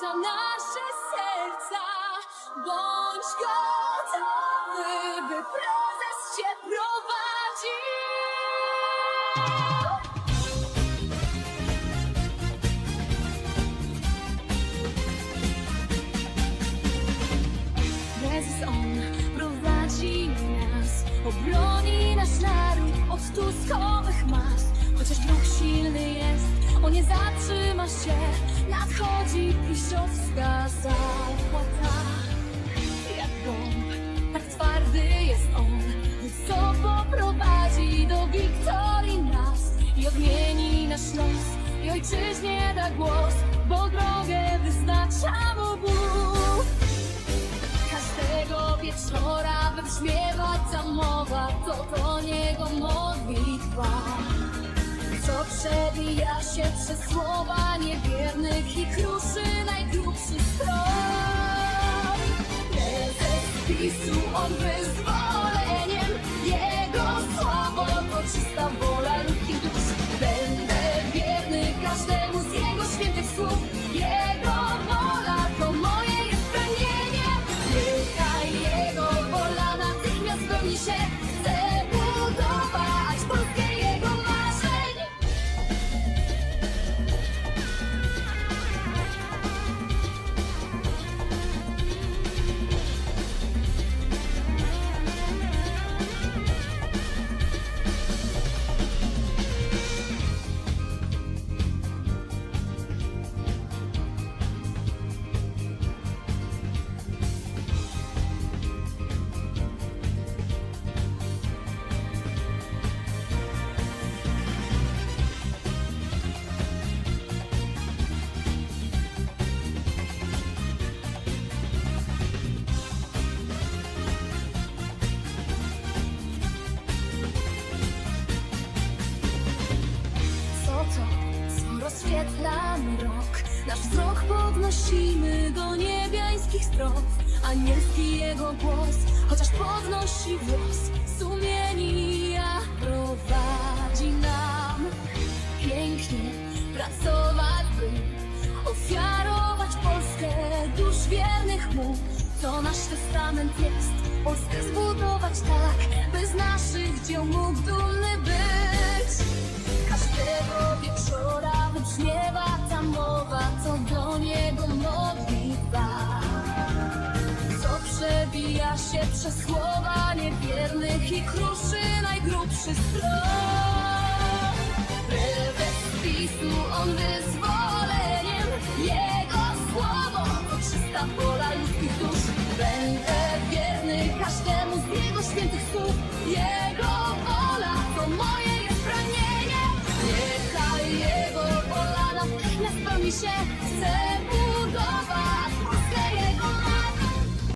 zachwyca nasze serca. Bądź gotowy, by prezes cię prowadził. Prezes on prowadzi nas, obroni nasz naród od tuskowych mas. Chociaż wróg silny jest, on nie zatrzyma się, nadchodzi pisowska zapłata. Jak bomb, tak twardy jest on, co poprowadzi do wiktorii nas i odmieni nasz los i ojczyźnie da głos, bo drogę wyznacza mu Bóg. Każdego wieczora wybrzmiewa ta mowa, to do niego modlitwa. Co przebija się przez słowa niewiernych Prezes PiSu, on wyzwoleniem, wzrok podnosimy do niebiańskich stron. Anielski jego głos, chociaż podnosi włos, sumienia prowadzi nam. Pięknie pracować, by ofiarować Polskę dusz wiernych mu. To nasz testament jest, Polskę zbudować tak, by z naszych dzieł mógł dumny być. Się przez słowa niewiernych i kruszy najgrubszy stron. Prezes PiSu, on wyzwoleniem, jego słowo to czysta wola ludzkich dusz. Będę wierny każdemu z jego świętych słów, jego wola to moje jest pragnienie. Niechaj jego wola natychmiast spełni się, chcę